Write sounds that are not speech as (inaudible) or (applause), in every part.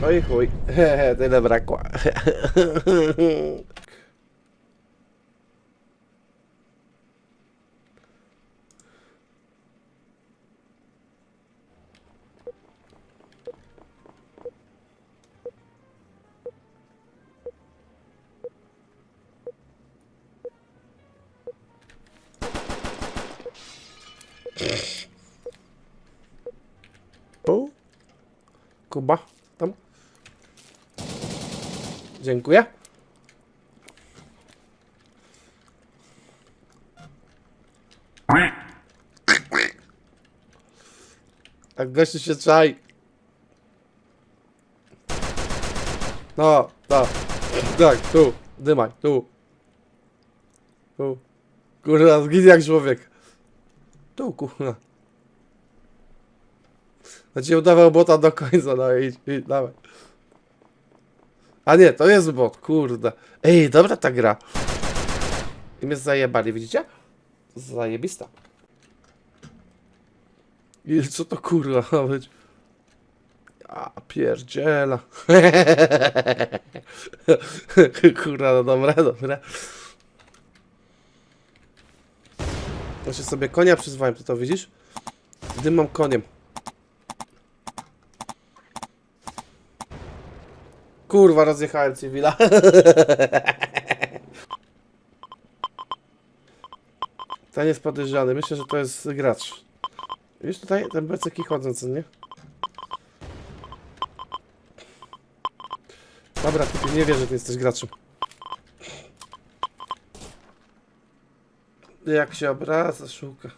No i chuj. Hehe, tyle brakło. O. Dziękuję. Tak gościu się czai. No, tak. Tak, tu. Dymaj, tu. Tu. Kurwa, zginie jak człowiek. Tu, kurwa. Znaczy udawał bota do końca, no idź, idź, dawaj. A nie, to jest bot, kurde. Ej, dobra ta gra. I mnie zajebali, widzicie? Zajebista. I co to kurwa ma być? A pierdziela. (laughs) kurwa, no dobra, dobra. Ja się sobie konia przyzwałem, ty to widzisz? Gdy mam koniem. Kurwa, rozjechałem cywila. (laughs) Ten jest podejrzany. Myślę, że to jest gracz. Wiesz, tutaj ten beceki chodzą, co nie? Dobra, ty nie wierzę, że ty jesteś graczem. Jak się obraca, szuka.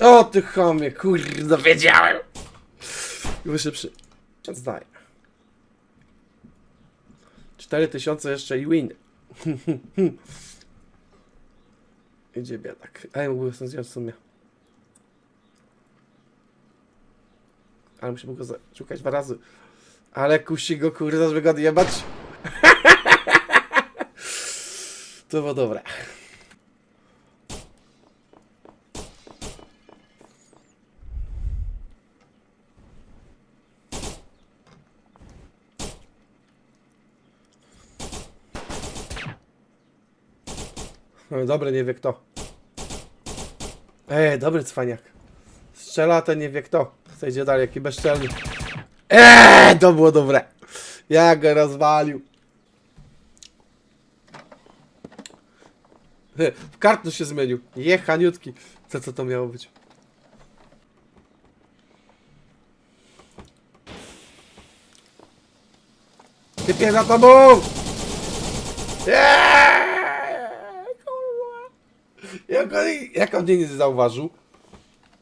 O ty chamie, kurde, wiedziałem! Wyższy przy... Zdaję. 4000 jeszcze i win. (laughs) Idzie biedak. A ja mógłbym stąd zdjąć w sumie. Ale musimy go szukać dwa razy. Ale kusi go kurde, żeby go odjebać. to było dobre. Dobry, nie wie kto. Ej, dobry cwaniak. Strzela, ten nie wie kto. Chce idzie dalej, jaki bezczelny. Eee, to było dobre. Ja go rozwalił. W kartę się zmienił. Jechaniutki. Co, co to miało być? Typie za tobą! Eee, kurwa. Jak on, jak on mnie nie zauważył?